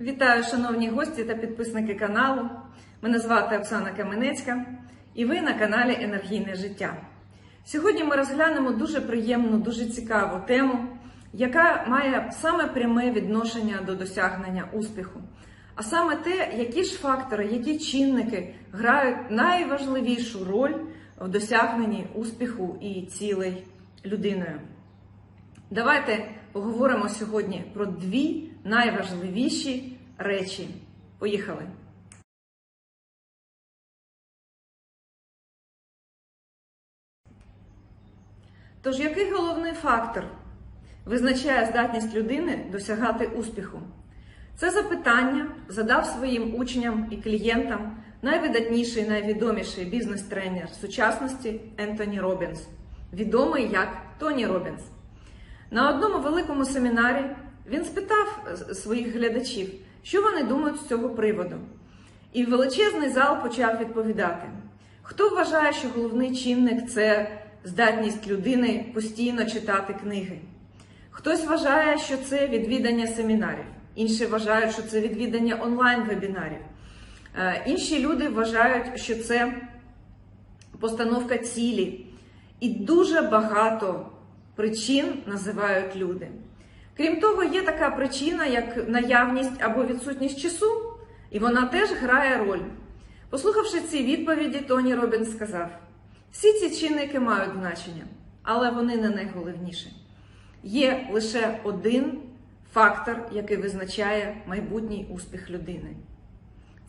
Вітаю, шановні гості та підписники каналу. Мене звати Оксана Каменецька, і ви на каналі Енергійне життя. Сьогодні ми розглянемо дуже приємну, дуже цікаву тему, яка має саме пряме відношення до досягнення успіху. А саме те, які ж фактори, які чинники грають найважливішу роль в досягненні успіху і цілей людиною. Давайте поговоримо сьогодні про дві найважливіші речі. Поїхали! Тож, який головний фактор визначає здатність людини досягати успіху? Це запитання задав своїм учням і клієнтам найвидатніший, найвідоміший бізнес-тренер сучасності Ентоні Робінс, відомий як Тоні Робінс. На одному великому семінарі він спитав своїх глядачів, що вони думають з цього приводу. І величезний зал почав відповідати: хто вважає, що головний чинник це здатність людини постійно читати книги? Хтось вважає, що це відвідання семінарів, інші вважають, що це відвідання онлайн-вебінарів. Е, Інші люди вважають, що це постановка цілі. І дуже багато причин називають люди. Крім того, є така причина, як наявність або відсутність часу, і вона теж грає роль. Послухавши ці відповіді, Тоні Робінс сказав: всі ці чинники мають значення, але вони не найголовніші. Є лише один фактор, який визначає майбутній успіх людини.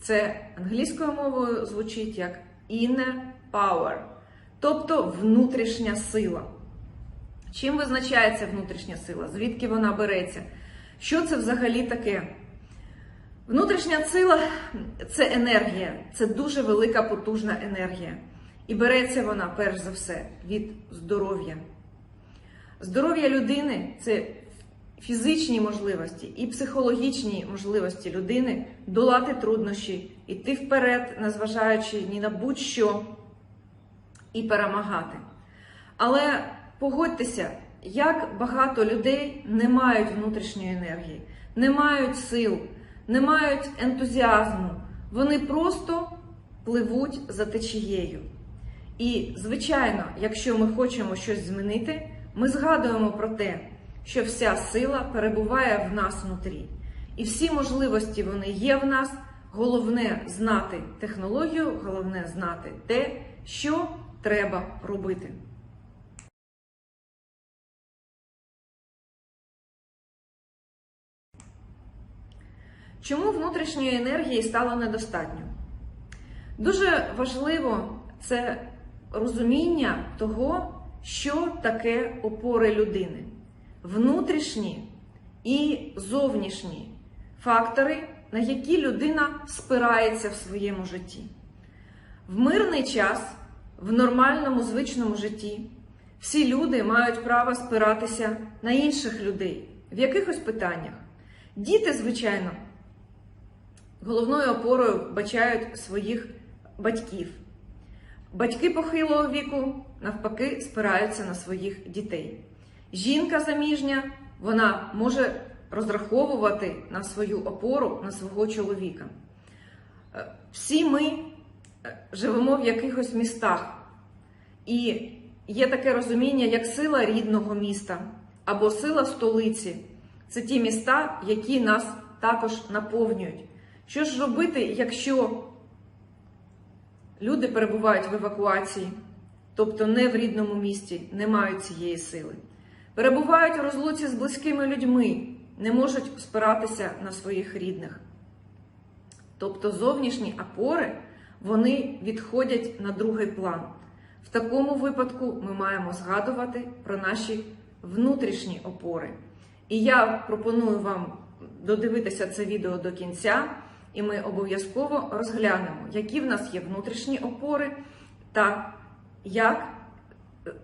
Це англійською мовою звучить як inner power, тобто внутрішня сила. Чим визначається внутрішня сила? Звідки вона береться? Що це взагалі таке? Внутрішня сила це енергія, це дуже велика потужна енергія. І береться вона, перш за все, від здоров'я. Здоров'я людини це фізичні можливості і психологічні можливості людини долати труднощі, йти вперед, незважаючи ні на будь-що, і перемагати. Але погодьтеся, як багато людей не мають внутрішньої енергії, не мають сил, не мають ентузіазму. Вони просто пливуть за течією. І, звичайно, якщо ми хочемо щось змінити, ми згадуємо про те, що вся сила перебуває в нас внутрі. І всі можливості вони є в нас. Головне знати технологію, головне знати те, що треба робити. Чому внутрішньої енергії стало недостатньо? Дуже важливо це розуміння того, що таке опори людини. Внутрішні і зовнішні фактори, на які людина спирається в своєму житті. В мирний час, в нормальному звичному житті, всі люди мають право спиратися на інших людей в якихось питаннях. Діти, звичайно, головною опорою бачають своїх батьків. Батьки похилого віку, навпаки, спираються на своїх дітей. Жінка заміжня, вона може розраховувати на свою опору, на свого чоловіка. Е, Всі ми е, живемо в якихось містах, і є таке розуміння, як сила рідного міста або сила столиці. Це ті міста, які нас також наповнюють. Що ж робити, якщо люди перебувають в евакуації, тобто не в рідному місті, не мають цієї сили? Перебувають у розлуці з близькими людьми, не можуть спиратися на своїх рідних. Тобто зовнішні опори вони відходять на другий план. В такому випадку ми маємо згадувати про наші внутрішні опори. І я пропоную вам додивитися це відео до кінця, і ми обов'язково розглянемо, які в нас є внутрішні опори та як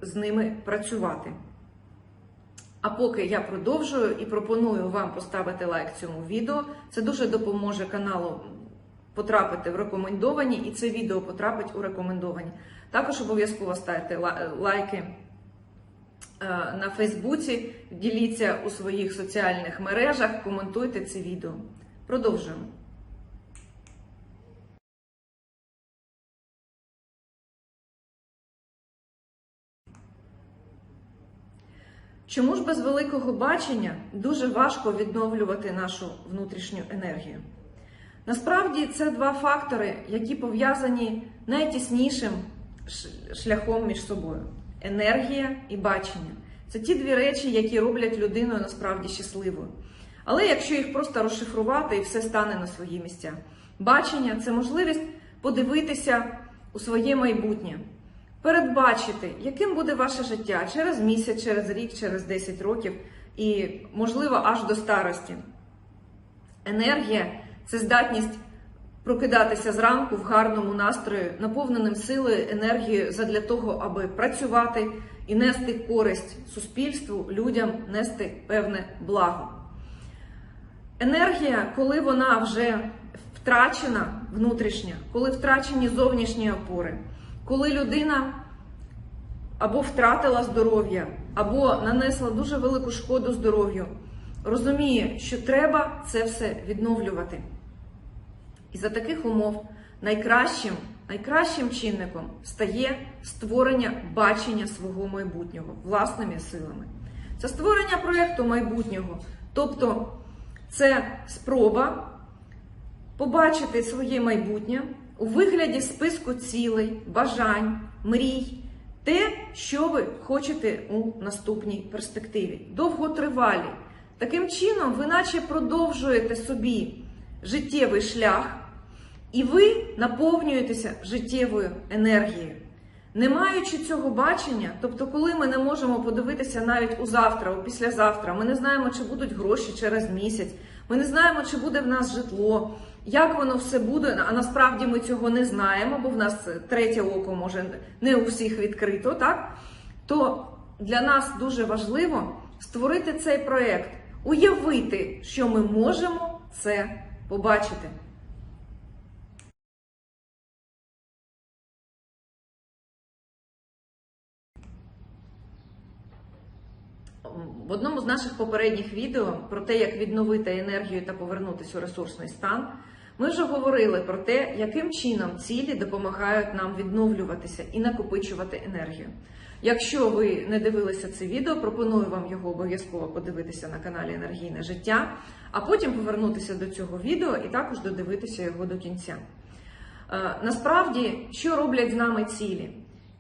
з ними працювати. А поки я продовжую і пропоную вам поставити лайк цьому відео, це дуже допоможе каналу потрапити в рекомендовані, і це відео потрапить у рекомендовані. Також обов'язково ставте лайки е, на Фейсбуці, діліться у своїх соціальних мережах, коментуйте це відео. Продовжуємо. Чому ж без великого бачення дуже важко відновлювати нашу внутрішню енергію? Насправді це два фактори, які пов'язані найтіснішим шляхом між собою: енергія і бачення. Це ті дві речі, які роблять людину насправді щасливою. Але якщо їх просто розшифрувати і все стане на свої місця. Бачення це можливість подивитися у своє майбутнє, передбачити, яким буде ваше життя через місяць, через рік, через 10 років і, можливо, аж до старості. Енергія це здатність прокидатися зранку в гарному настрої, наповненим силою, енергією задля того, аби працювати і нести користь суспільству, людям, нести певне благо. Енергія, коли вона вже втрачена внутрішня, коли втрачені зовнішні опори, коли людина або втратила здоров'я, або нанесла дуже велику шкоду здоров'ю, розуміє, що треба це все відновлювати. І за таких умов найкращим, найкращим чинником стає створення бачення свого майбутнього власними силами. Це створення проєкту майбутнього, тобто це спроба побачити своє майбутнє у вигляді списку цілей, бажань, мрій, те, що ви хочете у наступній перспективі, довготривалі. Таким чином, ви наче продовжуєте собі життєвий шлях, і ви наповнюєтеся життєвою енергією. Не маючи цього бачення, тобто, коли ми не можемо подивитися навіть у завтра, у післязавтра, ми не знаємо, чи будуть гроші через місяць, ми не знаємо, чи буде в нас житло, як воно все буде, а насправді ми цього не знаємо, бо в нас третє око може не у всіх відкрито, так? То для нас дуже важливо створити цей проєкт, уявити, що ми можемо це побачити. В одному з наших попередніх відео про те, як відновити енергію та повернутися у ресурсний стан, ми вже говорили про те, яким чином цілі допомагають нам відновлюватися і накопичувати енергію. Якщо ви не дивилися це відео, пропоную вам його обов'язково подивитися на каналі Енергійне життя, а потім повернутися до цього відео і також додивитися його до кінця. Е, Насправді, що роблять з нами цілі?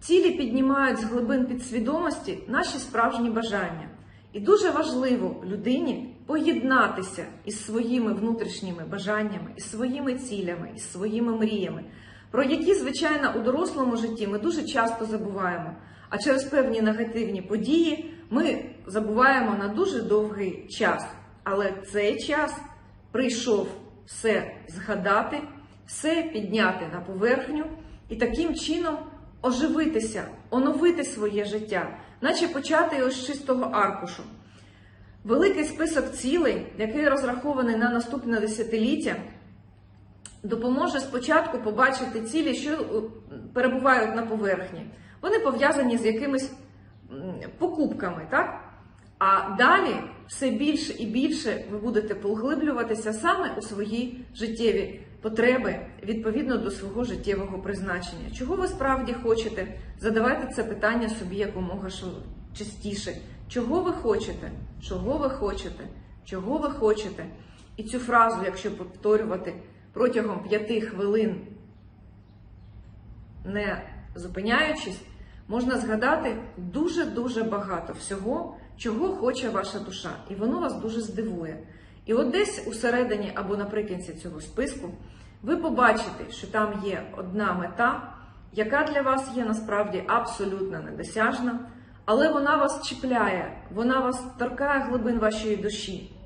Цілі піднімають з глибин підсвідомості наші справжні бажання. І дуже важливо людині поєднатися із своїми внутрішніми бажаннями, із своїми цілями, із своїми мріями, про які, звичайно, у дорослому житті ми дуже часто забуваємо. А через певні негативні події ми забуваємо на дуже довгий час. Але цей час прийшов все згадати, все підняти на поверхню і таким чином оживитися, оновити своє життя, наче почати його з чистого аркушу. Великий список цілей, який розрахований на наступне десятиліття, допоможе спочатку побачити цілі, що е, перебувають на поверхні. Вони пов'язані з якимись покупками, так? А далі все більше і більше ви будете поглиблюватися саме у свої життєві потреби відповідно до свого життєвого призначення. Чого ви справді хочете? Задавайте це питання собі якомога частіше. Чого ви хочете? Чого ви хочете? Чого ви хочете? І цю фразу, якщо повторювати протягом п'яти хвилин, не зупиняючись, можна згадати дуже-дуже багато всього, чого хоче ваша душа, і воно вас дуже здивує. І от десь усередині або наприкінці цього списку ви побачите, що там є одна мета, яка для вас є насправді абсолютно недосяжна, але вона вас чіпляє, вона вас торкає глибин вашої душі.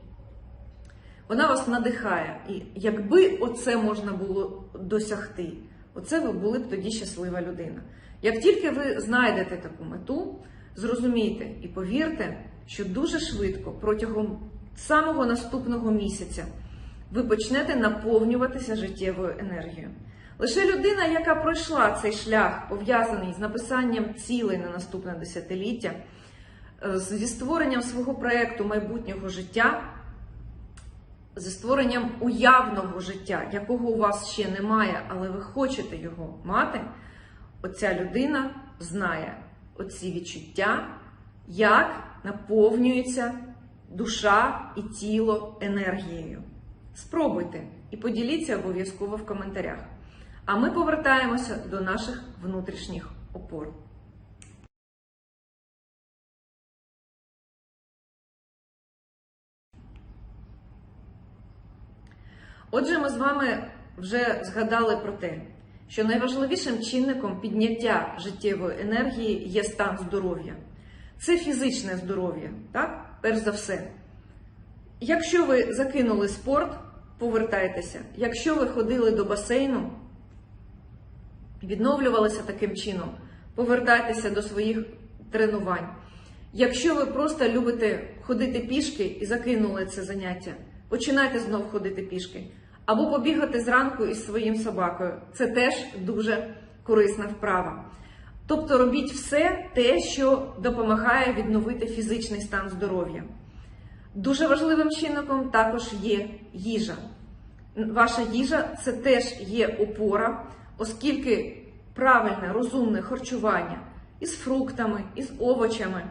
Вона вас надихає. І якби оце можна було досягти, оце ви були б тоді щаслива людина. Як тільки ви знайдете таку мету, зрозумійте і повірте, що дуже швидко протягом самого наступного місяця ви почнете наповнюватися життєвою енергією. Лише людина, яка пройшла цей шлях, пов'язаний з написанням цілей на наступне десятиліття, е, зі створенням свого проєкту майбутнього життя, зі створенням уявного життя, якого у вас ще немає, але ви хочете його мати, оця людина знає оці відчуття, як наповнюється душа і тіло енергією. Спробуйте і поділіться обов'язково в коментарях. А ми повертаємося до наших внутрішніх опор. Отже, ми з вами вже згадали про те, що найважливішим чинником підняття життєвої енергії є стан здоров'я. Це фізичне здоров'я, так? Перш за все. Якщо ви закинули спорт, повертайтеся. Якщо ви ходили до басейну, відновлювалися таким чином, повертайтеся до своїх тренувань. Якщо ви просто любите ходити пішки і закинули це заняття, починайте знов ходити пішки. Або побігати зранку із своїм собакою. Це теж дуже корисна вправа. Тобто робіть все те, що допомагає відновити фізичний стан здоров'я. Дуже важливим чинником також є їжа. Ваша їжа це теж є опора, оскільки правильне, розумне харчування із фруктами, із овочами,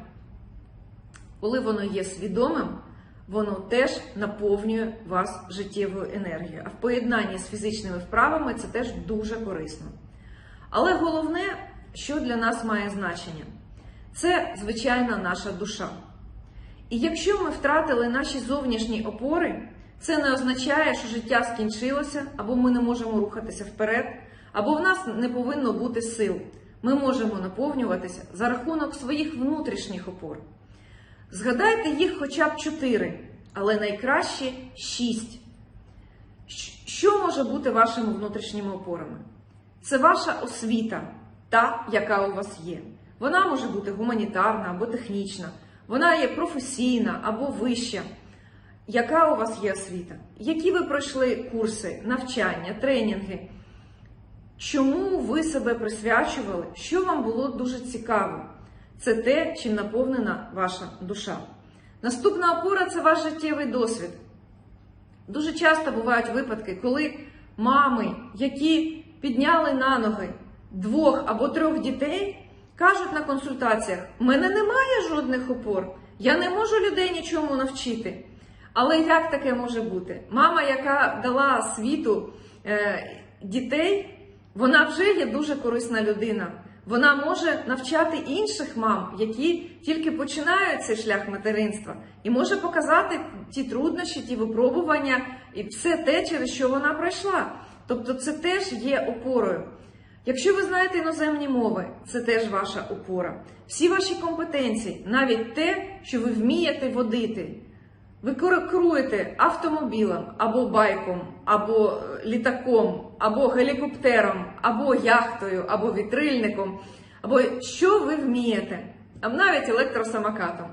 коли воно є свідомим, воно теж наповнює вас життєвою енергією. А в поєднанні з фізичними вправами це теж дуже корисно. Але головне, що для нас має значення, це звичайна наша душа. І якщо ми втратили наші зовнішні опори, це не означає, що життя скінчилося, або ми не можемо рухатися вперед, або в нас не повинно бути сил. Ми можемо наповнюватися за рахунок своїх внутрішніх опор. Згадайте їх хоча б чотири, але найкраще шість. Що може бути вашими внутрішніми опорами? Це ваша освіта, та, яка у вас є. Вона може бути гуманітарна або технічна, вона є професійна або вища. Яка у вас є освіта? Які ви пройшли курси, навчання, тренінги? Чому ви себе присвячували? Що вам було дуже цікаво? Це те, чим наповнена ваша душа. Наступна опора це ваш життєвий досвід. Дуже часто бувають випадки, коли мами, які підняли на ноги двох або трьох дітей, кажуть на консультаціях: у мене немає жодних опор, я не можу людей нічому навчити. Але як таке може бути? Мама, яка дала світу е, дітей, вона вже є дуже корисна людина. Вона може навчати інших мам, які тільки починають цей шлях материнства, і може показати ті труднощі, ті випробування і все те, через що вона пройшла. Тобто, це теж є опорою. Якщо ви знаєте іноземні мови, це теж ваша опора. Всі ваші компетенції, навіть те, що ви вмієте водити. Ви керуєте автомобілем або байком, або літаком, або гелікоптером, або яхтою, або вітрильником, або що ви вмієте, а навіть електросамокатом.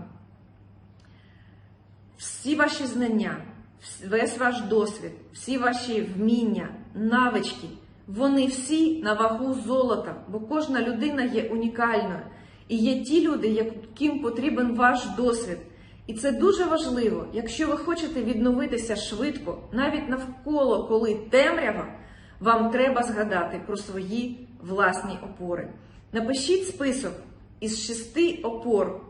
Всі ваші знання, весь ваш досвід, всі ваші вміння, навички, вони всі на вагу золота, бо кожна людина є унікальною. І є ті люди, яким потрібен ваш досвід. І це дуже важливо, якщо ви хочете відновитися швидко, навіть навколо, коли темрява, вам треба згадати про свої власні опори. Напишіть список із шести опор.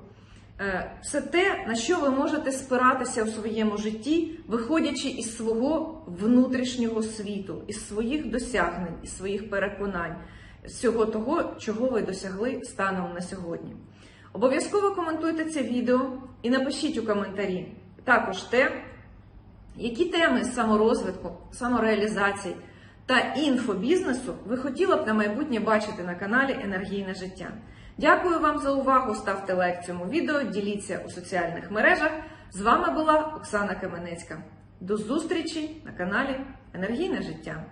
Все те, на що ви можете спиратися у своєму житті, виходячи із свого внутрішнього світу, із своїх досягнень, із своїх переконань, з всього того, чого ви досягли станом на сьогодні. Обов'язково коментуйте це відео і напишіть у коментарі також те, які теми саморозвитку, самореалізації та інфобізнесу ви хотіли б на майбутнє бачити на каналі Енергійне життя. Дякую вам за увагу! Ставте лайк цьому відео, діліться у соціальних мережах. З вами була Оксана Каменецька. До зустрічі на каналі Енергійне життя.